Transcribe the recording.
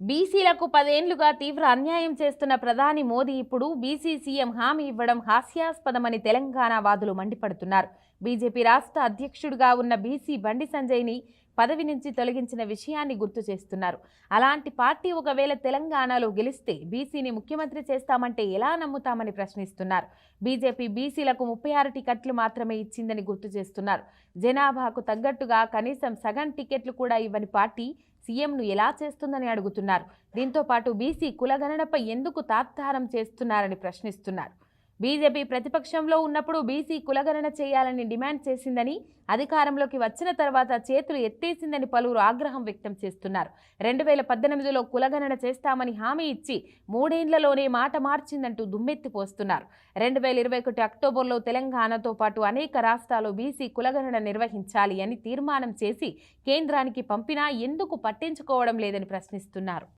బీసీలకు పదేండ్లుగా తీవ్ర అన్యాయం చేస్తున్న ప్రధాని మోదీ ఇప్పుడు బీసీ సీఎం హామీ ఇవ్వడం హాస్యాస్పదమని తెలంగాణ వాదులు మండిపడుతున్నారు. బీజేపీ రాష్ట్ర అధ్యక్షుడిగా ఉన్న బీసీ బండి సంజయ్ని పదవి నుంచి తొలగించిన విషయాన్ని గుర్తు చేస్తున్నారు. అలాంటి పార్టీ ఒకవేళ తెలంగాణలో గెలిస్తే బీసీని ముఖ్యమంత్రి చేస్తామంటే ఎలా నమ్ముతామని ప్రశ్నిస్తున్నారు. బీజేపీ బీసీలకు ముప్పై ఆరు టికెట్లు మాత్రమే ఇచ్చిందని గుర్తు చేస్తున్నారు. జనాభాకు తగ్గట్టుగా కనీసం సగం టికెట్లు కూడా ఇవ్వని పార్టీ సీఎంను ఎలా చేస్తుందని అడుగుతున్నారు. దీంతో పాటు బీసీ కులగణనపై ఎందుకు తాత్సారం చేస్తున్నారని ప్రశ్నిస్తున్నారు. బీజేపీ ప్రతిపక్షంలో ఉన్నప్పుడు బీసీ కులగణన చేయాలని డిమాండ్ చేసిందని అధికారంలోకి వచ్చిన తర్వాత చేతులు ఎత్తేసిందని పలువురు ఆగ్రహం వ్యక్తం చేస్తున్నారు. రెండు వేల పద్దెనిమిదిలో కులగణన చేస్తామని హామీ ఇచ్చి మూడేండ్లలోనే మాట మార్చిందంటూ దుమ్మెత్తిపోస్తున్నారు రెండు వేల ఇరవై ఒకటి అక్టోబర్లో తెలంగాణతో పాటు అనేక రాష్ట్రాలు బీసీ కులగణన నిర్వహించాలి అని తీర్మానం చేసి కేంద్రానికి పంపినా ఎందుకు పట్టించుకోవడం లేదని ప్రశ్నిస్తున్నారు.